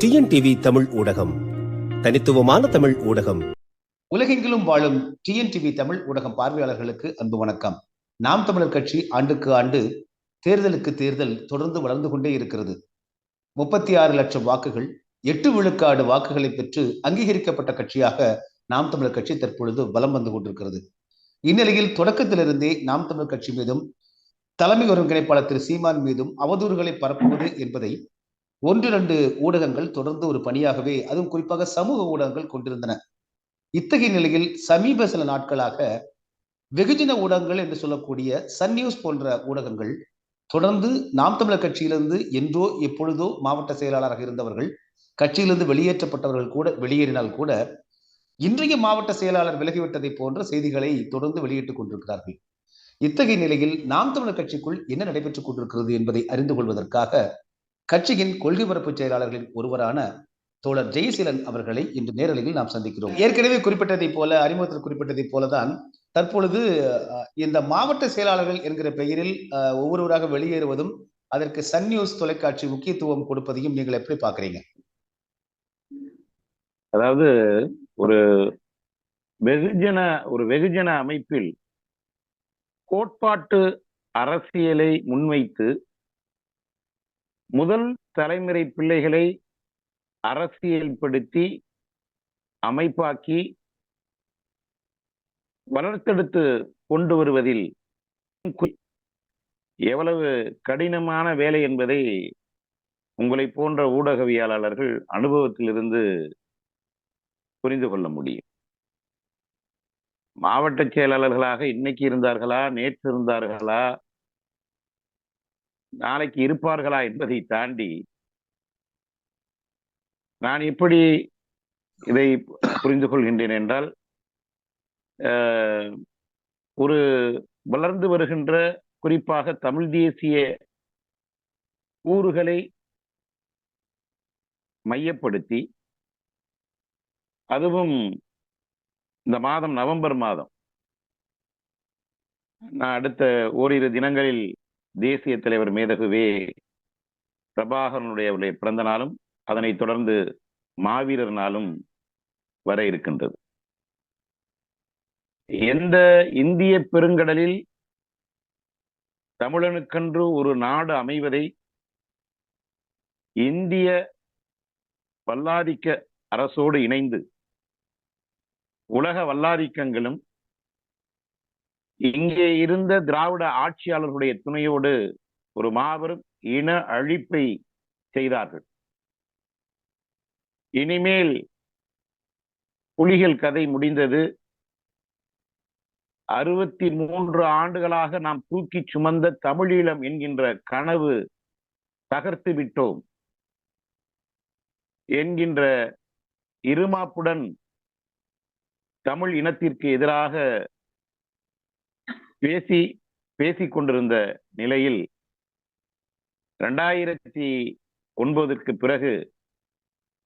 TNTV Tamil ஊடகம். தனித்துவமான தமிழ் ஊடகம். உலகெங்கிலும் வாழும் டிஎன்டிவி தமிழ் ஊடகம் பார்வையாளர்களுக்கு அன்பு வணக்கம். நாம் தமிழர் கட்சி ஆண்டுக்கு ஆண்டு தேர்தலுக்கு தேர்தல் தொடர்ந்து வளர்ந்து கொண்டே இருக்கிறது. முப்பத்தி ஆறு லட்சம் வாக்குகள் எட்டு விழுக்காடு வாக்குகளை பெற்று அங்கீகரிக்கப்பட்ட கட்சியாக நாம் தமிழர் கட்சி தற்பொழுது பலம் வந்து கொண்டிருக்கிறது. இந்நிலையில் தொடக்கத்திலிருந்தே நாம் தமிழர் கட்சி மீதும் தலைமை ஒருங்கிணைப்பாளர் திரு சீமான் மீதும் அவதூறுகளை பரப்புவது என்பதை ஒன்று இரண்டு ஊடகங்கள் தொடர்ந்து ஒரு பணியாகவே அதுவும் குறிப்பாக சமூக ஊடகங்கள் கொண்டிருந்தன. இத்தகைய நிலையில் சமீப சில நாட்களாக வெகுஜன ஊடகங்கள் என்று சொல்லக்கூடிய சன் நியூஸ் போன்ற ஊடகங்கள் தொடர்ந்து நாம் தமிழர் கட்சியிலிருந்து என்றோ எப்பொழுதோ மாவட்ட செயலாளராக இருந்தவர்கள் கட்சியிலிருந்து வெளியேற்றப்பட்டவர்கள் கூட வெளியேறினால் கூட இன்றைய மாவட்ட செயலாளர் விலகிவிட்டதை போன்ற செய்திகளை தொடர்ந்து வெளியிட்டுக் கொண்டிருக்கிறார்கள். இத்தகைய நிலையில் நாம் தமிழர் கட்சிக்குள் என்ன நடைபெற்றுக் கொண்டிருக்கிறது என்பதை அறிந்து கொள்வதற்காக கட்சியின் கொள்கை பரப்பு செயலாளர்களின் ஒருவரான தோழர் ஜெயசீலன் அவர்களை இன்று நேரலையில் நாம் சந்திக்கிறோம். ஏற்கனவே குறிப்பிட்டதைப் போல அறிமுகத்தில் குறிப்பிட்டதைப் போலதான் தற்பொழுது அஹ், இந்த மாவட்ட செயலாளர்கள் என்கிற பெயரில் அஹ், ஒவ்வொருவராக வெளியேறுவதும் அதற்கு சன் நியூஸ் தொலைக்காட்சி முக்கியத்துவம் கொடுப்பதையும் நீங்கள் எப்படி பாக்குறீங்க அதாவது ஒரு வெகுஜன ஒரு வெகுஜன அமைப்பில் கோட்பாட்டு அரசியலை முன்வைத்து முதல் தலைமுறை பிள்ளைகளை அரசியல்படுத்தி அமைப்பாக்கி வளர்த்தெடுத்து கொண்டு வருவதில் எவ்வளவு கடினமான வேலை என்பதை உங்களை போன்ற ஊடகவியலாளர்கள் அனுபவத்திலிருந்து புரிந்து கொள்ள முடியும். மாவட்ட செயலாளர்களாக இன்னைக்கு இருந்தார்களா நேற்று இருந்தார்களா நாளைக்கு இருப்பார்களா என்பதை தாண்டி நான் எப்படி இதை புரிந்து கொள்கின்றேன் என்றால் ஒரு வளர்ந்து வருகின்ற குறிப்பாக தமிழ் தேசிய கூறுகளை மையப்படுத்தி அதுவும் இந்த மாதம் நவம்பர் மாதம். நான் அடுத்த ஓரிரு தினங்களில் தேசிய தலைவர் மேதகுவே பிரபாகரனுடைய அவருடைய பிறந்த நாளும் அதனைத் தொடர்ந்து மாவீரர் நாளும் வர இருக்கின்றது. எந்த இந்திய பெருங்கடலில் தமிழனுக்கென்று ஒரு நாடு அமைவதை இந்திய வல்லாதிக்க அரசோடு இணைந்து உலக வல்லாதிக்கங்களும் இங்கே இருந்த திராவிட ஆட்சியாளர்களுடைய துணையோடு ஒரு மாபெரும் இன அழிப்பை செய்தார்கள். இனிமேல் புலிகள் கதை முடிந்தது. அறுபத்தி மூன்று ஆண்டுகளாக நாம் தூக்கி சுமந்த தமிழீழம் என்கின்ற கனவு தகர்த்து விட்டோம். என்கின்ற இருமாப்புடன் தமிழ் இனத்திற்கு எதிராக பேசி பேசிக் கொண்டிருந்த நிலையில் ரெண்டாயிரத்தி ஒன்பதற்கு பிறகு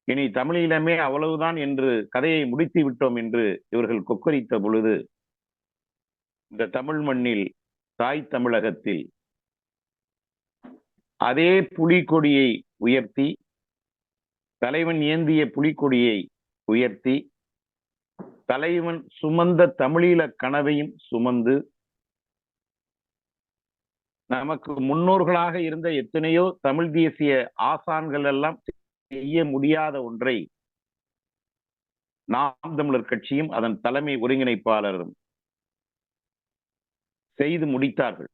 இனி தமிழீழமே அவ்வளவுதான் என்று கதையை முடித்து விட்டோம் என்று இவர்கள் கொக்கரித்த பொழுது இந்த தமிழ் மண்ணில் தாய் தமிழகத்தில் அதே புலிகொடியை உயர்த்தி தலைவன் ஏந்திய புலிகொடியை உயர்த்தி தலைவன் சுமந்த தமிழீழ கனவையும் சுமந்து நமக்கு முன்னோர்களாக இருந்த எத்தனையோ தமிழ் தேசிய ஆசான்கள் எல்லாம் செய்ய முடியாத ஒன்றை நாம் தமிழர் கட்சியும் அதன் தலைமை ஒருங்கிணைப்பாளரும் செய்து முடித்தார்கள்.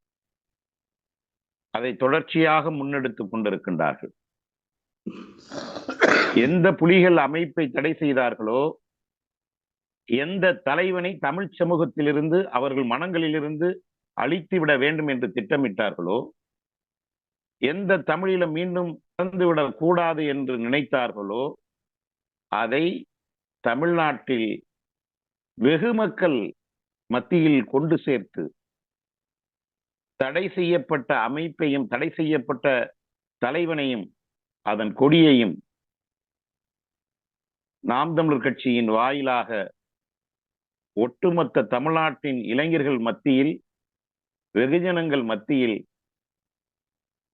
அதை தொடர்ச்சியாக முன்னெடுத்துக் கொண்டிருக்கின்றார்கள். எந்த புலிகள் அமைப்பை தடை செய்தார்களோ எந்த தலைவனை தமிழ் சமூகத்திலிருந்து அவர்கள் மனங்களிலிருந்து அழித்து விட வேண்டும் என்று திட்டமிட்டார்களோ? எந்த தமிழிலும் மீண்டும் பிறந்துவிடக் கூடாது என்று நினைத்தார்களோ? அதை தமிழ்நாட்டில் வெகு மக்கள் மத்தியில் கொண்டு சேர்த்து தடை செய்யப்பட்ட அமைப்பையும் தடை செய்யப்பட்ட தலைவனையும் அதன் கொடியையும் நாம் தமிழர் கட்சியின் வாயிலாக ஒட்டுமொத்த தமிழ்நாட்டின் இளைஞர்கள் மத்தியில் வெகுஜனங்கள் மத்தியில்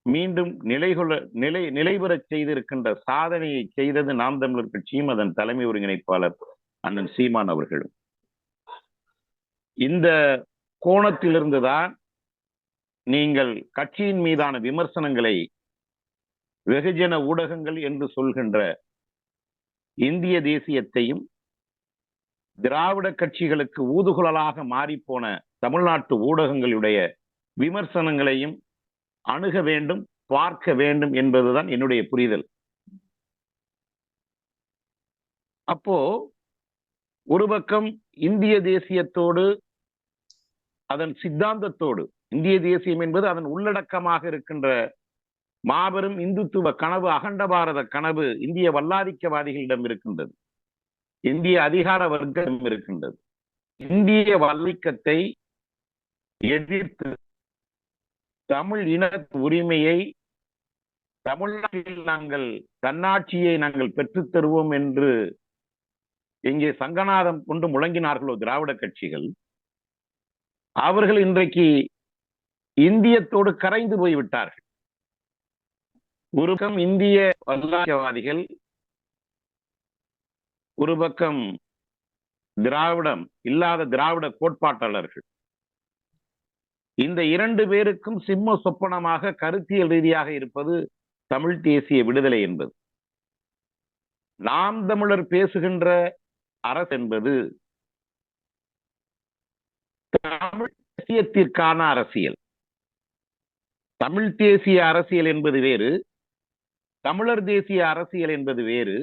மீண்டும் நிலைகொள்ள நிலை நிலைபெறச் செய்திருக்கின்ற சாதனையை செய்தது நாம் தமிழர் கட்சியும் அதன் தலைமை ஒருங்கிணைப்பாளர் அண்ணன் சீமான் அவர்களும். இந்த கோணத்திலிருந்துதான் நீங்கள் கட்சியின் மீதான விமர்சனங்களை வெகுஜன ஊடகங்கள் என்று சொல்கின்ற இந்திய தேசியத்தையும் திராவிட கட்சிகளுக்கு ஊதுகுழலாக மாறிப்போன தமிழ்நாட்டு ஊடகங்களுடைய விமர்சனங்களையும் அணுக வேண்டும் பார்க்க வேண்டும் என்பதுதான் என்னுடைய புரிதல். அப்போ ஒரு பக்கம் இந்திய தேசியத்தோடு அதன் சித்தாந்தத்தோடு இந்திய தேசியம் என்பது அதன் உள்ளடக்கமாக இருக்கின்ற மாபெரும் இந்துத்துவ கனவு அகண்ட பாரத கனவு இந்திய வல்லாதிக்கவாதிகளிடம் இருக்கின்றது. இந்திய அதிகார வர்க்கம் இருக்கின்றது. இந்திய வல்லிக்கத்தை எதிர்த்து தமிழ் இன உரிமையை தமிழ்நாட்டில் நாங்கள் தன்னாட்சியை நாங்கள் பெற்றுத் தருவோம் என்று இங்கே சங்கநாதம் கொண்டு முழங்கினார்களோ திராவிட கட்சிகள் அவர்கள் இன்றைக்கு இந்தியத்தோடு கரைந்து போய்விட்டார்கள். ஒரு பக்கம் இந்திய வல்லாட்சியவாதிகள் ஒரு பக்கம் திராவிடம் இல்லாத திராவிட கோட்பாட்டாளர்கள். இந்த இரண்டு பேருக்கும் சிம்ம சொப்பனமாக கருத்தியல் ரீதியாக இருப்பது தமிழ் தேசிய விடுதலை என்பது. நாம் தமிழர் பேசுகின்ற அரசு என்பது தமிழ் தேசியத்திற்கான அரசியல். தமிழ் தேசிய அரசியல் என்பது வேறு தமிழர் தேசிய அரசியல் என்பது வேறு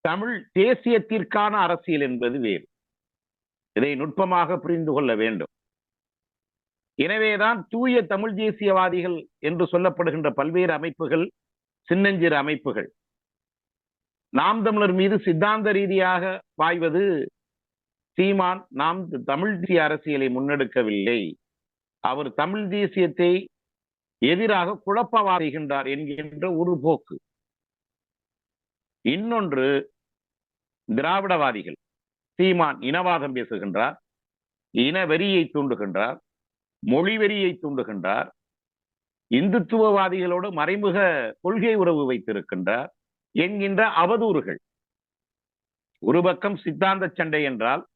தமிழ் தேசியத்திற்கான அரசியல் என்பது வேறு. இதை நுட்பமாக புரிந்து கொள்ள வேண்டும். எனவேதான் தூய தமிழ் தேசியவாதிகள் என்று சொல்லப்படுகின்ற பல்வேறு அமைப்புகள் சின்னஞ்சிறு அமைப்புகள். நாம் தமிழர் மீது சித்தாந்த ரீதியாக பாய்வது சீமான் நாம் தமிழ் தேசிய அரசியலை முன்னெடுக்கவில்லை. அவர் தமிழ் தேசியத்தை எதிராக குழப்பவாதிகின்றார் என்கின்ற ஒரு போக்கு. இன்னொன்று திராவிடவாதிகள். சீமான் இனவாதம் பேசுகின்றார் இன வெறியை தூண்டுகின்றார் மொழி வெறியை தூண்டுகின்றார். இந்துத்துவவாதிகளோடு மறைமுக கொள்கை உறவு வைத்திருக்கின்றார். என்கின்ற அவதூறுகள். ஒரு பக்கம் சித்தாந்த சண்டை என்றால்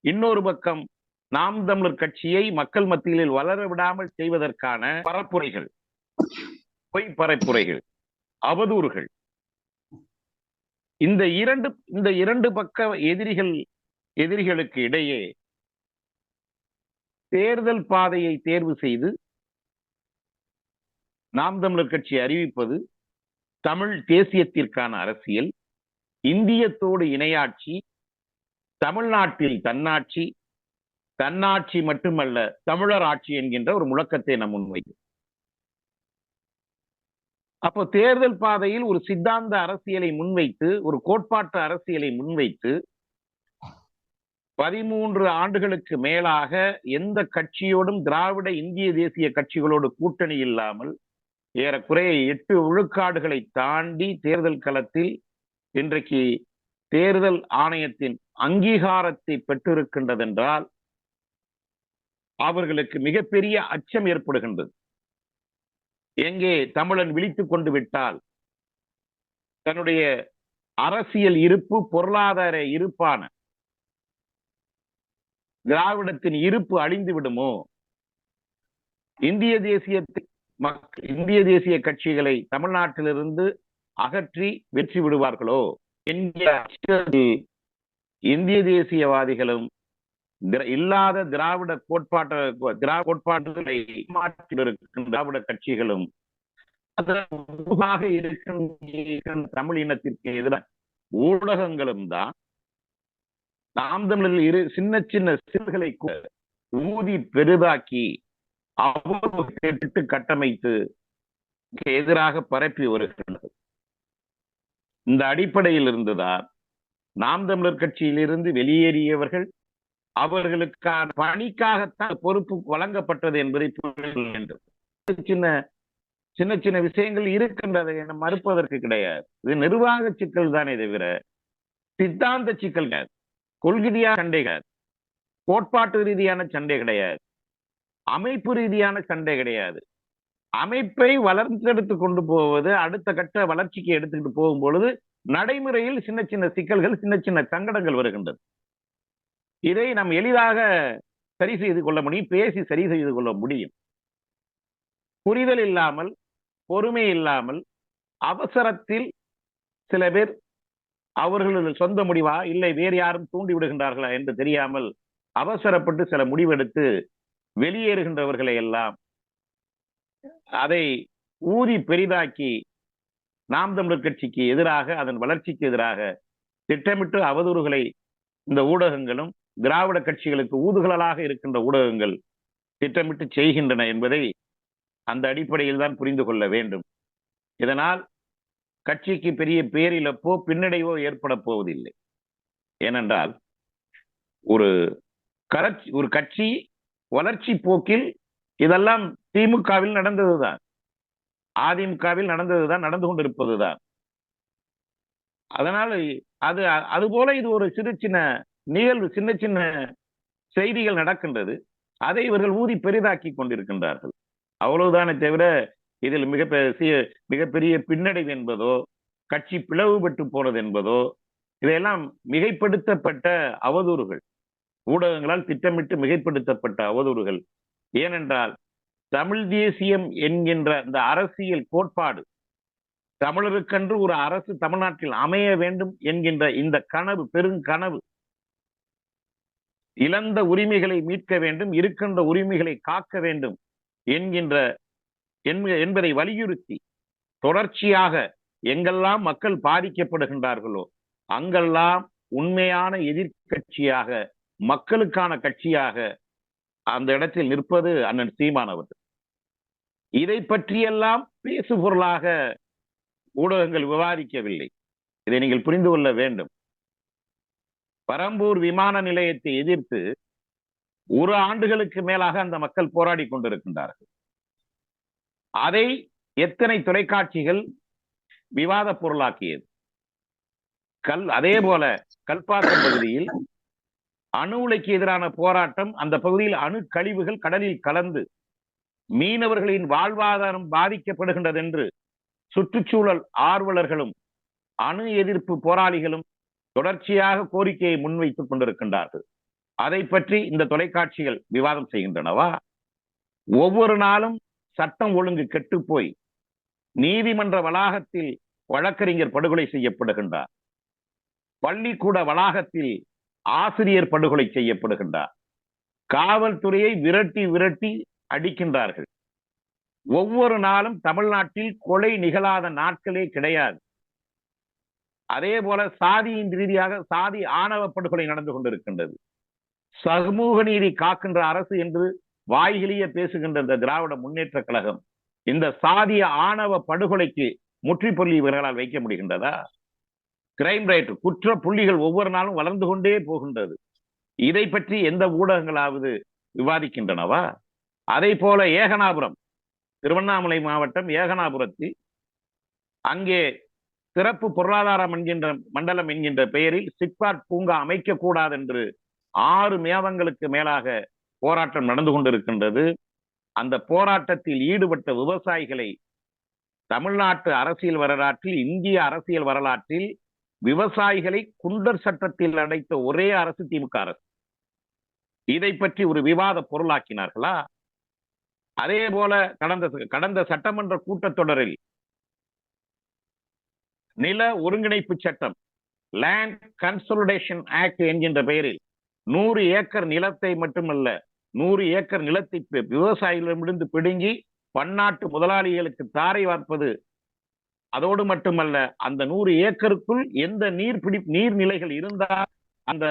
இன்னொரு பக்கம் நாம் தமிழர் கட்சியை மக்கள் மத்தியில் வளர விடாமல் செய்வதற்கான பரப்புரைகள். பொய் பரப்புரைகள். அவதூறுகள். இந்த இரண்டு இந்த இரண்டு பக்க எதிரிகள் எதிரிகளுக்கு இடையே தேர்தல் பாதையை தேர்வு செய்து நாம் தமிழர் கட்சி அறிவிப்பது தமிழ் தேசியத்திற்கான அரசியல் இந்தியத்தோடு இணையாட்சி தமிழ்நாட்டில் தன்னாட்சி தன்னாட்சி மட்டுமல்ல தமிழர் ஆட்சி என்கின்ற ஒரு முழக்கத்தை நம் முன்வைக்கும் அப்போ தேர்தல் பாதையில் ஒரு சித்தாந்த அரசியலை முன்வைத்து ஒரு கோட்பாட்டு அரசியலை முன்வைத்து பதிமூன்று ஆண்டுகளுக்கு மேலாக எந்த கட்சியோடும் திராவிட இந்திய தேசிய கட்சிகளோடு கூட்டணி இல்லாமல் ஏறக்குறைய எட்டு விழுக்காடுகளை தாண்டி தேர்தல் களத்தில் இன்றைக்கு தேர்தல் ஆணையத்தின் அங்கீகாரத்தை பெற்றிருக்கின்றதென்றால் அவர்களுக்கு மிகப்பெரிய அச்சம் ஏற்படுகின்றது. எங்கே தமிழன் விழித்துக் கொண்டு விட்டால் தன்னுடைய அரசியல் இருப்பு பொருளாதார இருப்பான திராவிடத்தின் இருப்பு அழிந்து விடுமோ? இந்திய தேசிய இந்திய தேசிய கட்சிகளை தமிழ்நாட்டிலிருந்து அகற்றி வெற்றி விடுவார்களோ? என்கிற இந்திய தேசியவாதிகளும் இல்லாத திராவிட கோட்பாட்ட திராவிட கோட்பாடுகளை மாற்றிருக்கின்ற திராவிட கட்சிகளும் இருக்கின்ற தமிழ் இனத்திற்கு எதிராக ஊடகங்களும் தான் நாம் தமிழர்கள் இரு சின்ன சின்ன சிறுகளை ஊதி பெரிதாக்கி அவ்வளவு கேட்டு கட்டமைத்து எதிராக பரப்பி வருகின்றது. இந்த அடிப்படையில் இருந்துதான் நாம் தமிழர் கட்சியிலிருந்து வெளியேறியவர்கள் அவர்களுக்கான பணிக்காகத்தான் பொறுப்பு வழங்கப்பட்டது என்பதை புரிந்து வேண்டும். சின்ன சின்ன சின்ன விஷயங்கள் இருக்கின்றதை என மறுப்பதற்கு கிடையாது. இது நிர்வாக சிக்கல் தானே தவிர சித்தாந்த சிக்கல் கிடையாது. கொள்கையான சண்டை கிடையாது. கோட்பாட்டு ரீதியான சண்டை கிடையாது. அமைப்பு ரீதியான சண்டை கிடையாது. அமைப்பை வளர்ந்தெடுத்து கொண்டு போவது அடுத்த கட்ட வளர்ச்சிக்கு எடுத்துக்கிட்டு போகும் பொழுது நடைமுறையில் சின்ன சின்ன சிக்கல்கள் சின்ன சின்ன சங்கடங்கள் வருகின்றது. இதை நாம் எளிதாக சரி செய்து கொள்ள முடியும் பேசி சரி செய்து கொள்ள முடியும். புரிதல் இல்லாமல் பொறுமை இல்லாமல் அவசரத்தில் சில பேர் அவர்களது சொந்த முடிவா? இல்லை வேறு யாரும் தூண்டி விடுகின்றார்களா என்று தெரியாமல் அவசரப்பட்டு சில முடிவெடுத்து வெளியேறுகின்றவர்களை எல்லாம் அதை ஊதி பெரிதாக்கி நாம் தமிழர் கட்சிக்கு எதிராக அதன் வளர்ச்சிக்கு எதிராக திட்டமிட்டு அவதூறுகளை இந்த ஊடகங்களும் திராவிட கட்சிகளுக்கு ஊதுகளாக இருக்கின்ற ஊடகங்கள் திட்டமிட்டு செய்கின்றன என்பதை அந்த அடிப்படையில் தான் புரிந்து கொள்ள வேண்டும். இதனால் கட்சிக்கு பெரிய பேரிழப்போ பின்னடைவோ ஏற்பட போவதில்லை. ஏனென்றால் ஒரு கரட்சி ஒரு கட்சி வளர்ச்சி போக்கில் இதெல்லாம் திமுகவில் நடந்ததுதான். அதிமுகவில் நடந்ததுதான் நடந்து கொண்டிருப்பதுதான். அதனால அது அது போல இது ஒரு சிறு சின்ன நிகழ்வு சின்ன சின்ன செய்திகள் நடக்கின்றது. அதை இவர்கள் ஊதி பெரிதாக்கி கொண்டிருக்கின்றார்கள். அவ்வளவுதானே தவிர இதில் மிக மிகப்பெரிய பின்னடைவு என்பதோ கட்சி பிளவுபட்டு போனது என்பதோ இதையெல்லாம் மிகைப்படுத்தப்பட்ட அவதூறுகள். ஊடகங்களால் திட்டமிட்டு மிகைப்படுத்தப்பட்ட அவதூறுகள். ஏனென்றால் தமிழ் தேசியம் என்கின்ற இந்த அரசியல் கோட்பாடு தமிழருக்கென்று ஒரு அரசு தமிழ்நாட்டில் அமைய வேண்டும் என்கின்ற இந்த கனவு பெருங்கனவு இழந்த உரிமைகளை மீட்க வேண்டும் இருக்கின்ற உரிமைகளை காக்க வேண்டும் என்கின்ற என்பதை வலியுறுத்தி தொடர்ச்சியாக எங்கெல்லாம் மக்கள் பாதிக்கப்படுகின்றார்களோ அங்கெல்லாம் உண்மையான எதிர்கட்சியாக மக்களுக்கான கட்சியாக அந்த இடத்தில் நிற்பது அண்ணன் சீமானவர்கள். இதை பற்றியெல்லாம் பேசு பொருளாக ஊடகங்கள் விவாதிக்கவில்லை. இதை நீங்கள் புரிந்து கொள்ள வேண்டும். பரம்பூர் விமான நிலையத்தை எதிர்த்து ஒரு ஆண்டுகளுக்கு மேலாக அந்த மக்கள் போராடி கொண்டிருக்கின்றார்கள். அதை எத்தனை தொலைக்காட்சிகள் விவாத பொருளாக்கியது? கல் அதே போல கல்பாக்கம் பகுதியில் அணு உலைக்கு எதிரான போராட்டம் அந்த பகுதியில் அணு கழிவுகள் கடலில் கலந்து மீனவர்களின் வாழ்வாதாரம் பாதிக்கப்படுகின்றது என்று சுற்றுச்சூழல் ஆர்வலர்களும் அணு எதிர்ப்பு போராளிகளும் தொடர்ச்சியாக கோரிக்கையை முன்வைத்துக் கொண்டிருக்கின்றார்கள். அதை பற்றி இந்த தொலைக்காட்சிகள் விவாதம் செய்கின்றனவா? ஒவ்வொரு நாளும் சட்டம் ஒழுங்கு கெட்டு போய் நீதிமன்ற வளாகத்தில் வழக்கறிஞர் படுகொலை செய்யப்படுகின்றார். பள்ளிக்கூட வளாகத்தில் ஆசிரியர் படுகொலை செய்யப்படுகின்றார். காவல்துறையை விரட்டி விரட்டி அடிக்கின்றார்கள். ஒவ்வொரு நாளும் தமிழ்நாட்டில் கொலை நிகழாத நாட்களே கிடையாது. அதே போல சாதியின் ரீதியாக சாதி ஆணவ படுகொலை நடந்து கொண்டிருக்கின்றது. சமூக நீதி காக்கின்ற அரசு என்று வாய்கிலேயே பேசுகின்ற இந்த திராவிட முன்னேற்ற கழகம் இந்த சாதிய ஆணவ படுகொலைக்கு முற்றுப்புள்ளி இவர்களால் வைக்க முடிகின்றதா? கிரைம் ரேட் குற்ற புள்ளிகள் ஒவ்வொரு நாளும் வளர்ந்து கொண்டே போகின்றது. இதை பற்றி எந்த ஊடகங்களாவது விவாதிக்கின்றனவா? அதை போல ஏகனாபுரம் திருவண்ணாமலை மாவட்டம் ஏகனாபுரத்தில் அங்கே சிறப்பு பொருளாதாரம் என்கின்ற மண்டலம் என்கின்ற பெயரில் சிட்பாட் பூங்கா அமைக்கக்கூடாது என்று ஆறு மேவங்களுக்கு மேலாக போராட்டம் நடந்து கொண்டிருக்கின்றது. அந்த போராட்டத்தில் ஈடுபட்ட விவசாயிகளை தமிழ்நாட்டு அரசியல் வரலாற்றில் இந்திய அரசியல் வரலாற்றில் விவசாயிகளை குண்டர் சட்டத்தில் அடைத்த ஒரே அரசு திமுக அரசு. இதை பற்றி ஒரு விவாத பொருளாக்கினார்களா? அதே போல கடந்த கடந்த சட்டமன்ற கூட்டத்தொடரில் நில ஒருங்கிணைப்பு சட்டம் லேண்ட் கன்சோலிடேஷன் ஆக்ட் என்கின்ற பெயரில் நூறு ஏக்கர் நிலத்தை மட்டுமல்ல நூறு ஏக்கர் நிலத்தை விவசாயிகளிடமிருந்து பிடுங்கி பன்னாட்டு முதலாளிகளுக்கு தாரை வார்ப்பது. அதோடு மட்டுமல்ல அந்த நூறு ஏக்கருக்குள் எந்த நீர் பிடி நீர்நிலைகள் இருந்தால் அந்த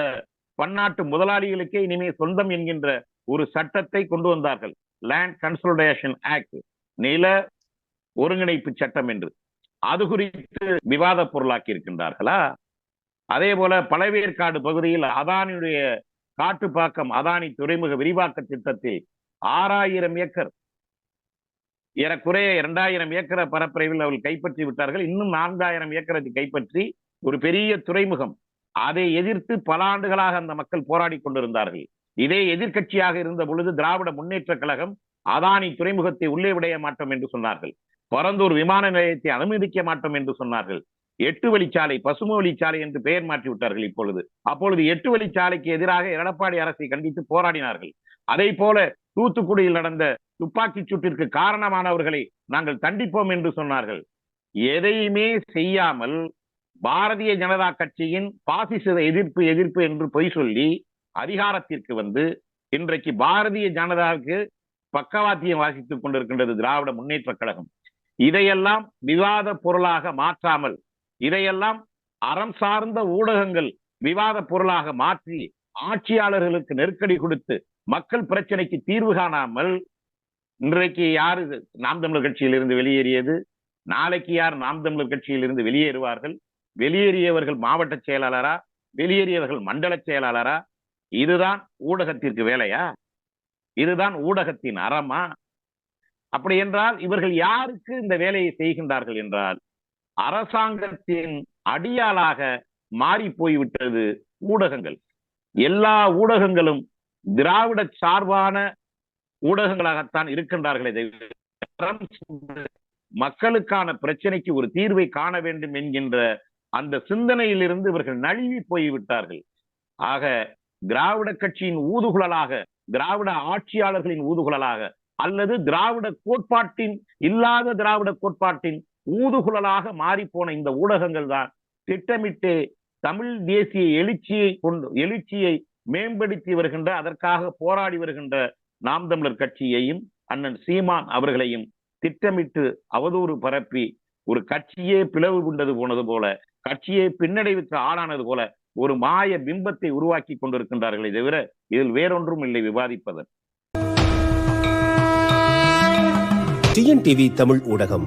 பன்னாட்டு முதலாளிகளுக்கே இனிமே சொந்தம் என்கின்ற ஒரு சட்டத்தை கொண்டு வந்தார்கள். லேண்ட் கன்சல்டேஷன் ஆக்ட் நில ஒருங்கிணைப்பு சட்டம் என்று. அது குறித்து விவாத பொருளாக்கி இருக்கின்றார்களா அதே போல பழவேற்காடு பகுதியில் அதானியுடைய காட்டுப்பாக்கம் அதானி துறைமுக விரிவாக்க திட்டத்தில் ஆறாயிரம் ஏக்கர். ஏறக்குறைய இரண்டாயிரம் ஏக்கர் பரப்பரவில் அவர்கள் கைப்பற்றி விட்டார்கள். இன்னும் நான்காயிரம் ஏக்கரை கைப்பற்றி ஒரு பெரிய துறைமுகம். அதை எதிர்த்து பல ஆண்டுகளாக அந்த மக்கள் போராடி கொண்டிருந்தார்கள். இதே எதிர்கட்சியாக இருந்த பொழுது திராவிட முன்னேற்ற கழகம் அதானி துறைமுகத்தை உள்ளே விடைய மாட்டோம் என்று சொன்னார்கள். பரந்தூர் விமான நிலையத்தை அனுமதிக்க மாட்டோம் என்று சொன்னார்கள். எட்டு வழிச்சாலை பசுமை வழிச்சாலை என்று பெயர் மாற்றி விட்டார்கள் இப்பொழுது. அப்பொழுது எட்டு வழிச்சாலைக்கு எதிராக எடப்பாடி அரசை கண்டித்து போராடினார்கள். அதை போல தூத்துக்குடியில் நடந்த துப்பாக்கி சூட்டிற்கு காரணமானவர்களை நாங்கள் தண்டிப்போம் என்று சொன்னார்கள். எதையுமே செய்யாமல் பாரதிய ஜனதா கட்சியின் பாசிச எதிர்ப்பு எதிர்ப்பு என்று பொய் சொல்லி அதிகாரத்திற்கு வந்து இன்றைக்கு பாரதிய ஜனதாவுக்கு பக்கவாத்தியம் வாசித்துக் கொண்டிருக்கின்றது திராவிட முன்னேற்ற கழகம். இதையெல்லாம் விவாத பொருளாக மாற்றாமல் இதையெல்லாம் அறம் சார்ந்த ஊடகங்கள் விவாத பொருளாக மாற்றி ஆட்சியாளர்களுக்கு நெருக்கடி கொடுத்து மக்கள் பிரச்சனைக்கு தீர்வு காணாமல் இன்றைக்கு யாரு நாம் தமிழர் கட்சியில் இருந்து வெளியேறியது. நாளைக்கு யார் நாம் தமிழர் கட்சியில் இருந்து வெளியேறுவார்கள்? வெளியேறியவர்கள் மாவட்ட செயலாளரா? வெளியேறியவர்கள் மண்டல செயலாளரா? இதுதான் ஊடகத்திற்கு வேலையா? இதுதான் ஊடகத்தின் அறமா? அப்படி என்றால் இவர்கள் யாருக்கு இந்த வேலையை செய்கின்றார்கள் என்றால் அரசாங்கத்தின் அடியாளாக மாறி போய்விட்டது ஊடகங்கள். எல்லா ஊடகங்களும் திராவிட சார்பான ஊடகங்களாகத்தான் இருக்கின்றார்களே மக்களுக்கான பிரச்சனைக்கு ஒரு தீர்வை காண வேண்டும் என்கின்ற அந்த சிந்தனையிலிருந்து இவர்கள் நழுவி போய்விட்டார்கள். ஆக திராவிட கட்சியின் ஊதுகுழலாக திராவிட ஆட்சியாளர்களின் ஊதுகுழலாக அல்லது திராவிட கோட்பாட்டின் இல்லாத திராவிட கோட்பாட்டின் ஊதுகுழலாக மாறிப்போன இந்த ஊடகங்கள் தான் திட்டமிட்டு தமிழ் தேசிய எழுச்சியை கொண்டு எழுச்சியை மேம்படுத்தி வருகின்ற அதற்காக போராடி வருகின்ற நாம் தமிழர் கட்சியையும் அண்ணன் சீமான் அவர்களையும் திட்டமிட்டு அவதூறு பரப்பி ஒரு கட்சியே பிளவு கொண்டது போனது போல கட்சியே பின்னடைவுக்கு ஆளானது போல ஒரு மாய பிம்பத்தை உருவாக்கி கொண்டிருக்கின்றார்களே தவிர இதில் வேறொன்றும் இல்லை விவாதிப்பதன் டிஎன்டிவி தமிழ் ஊடகம்.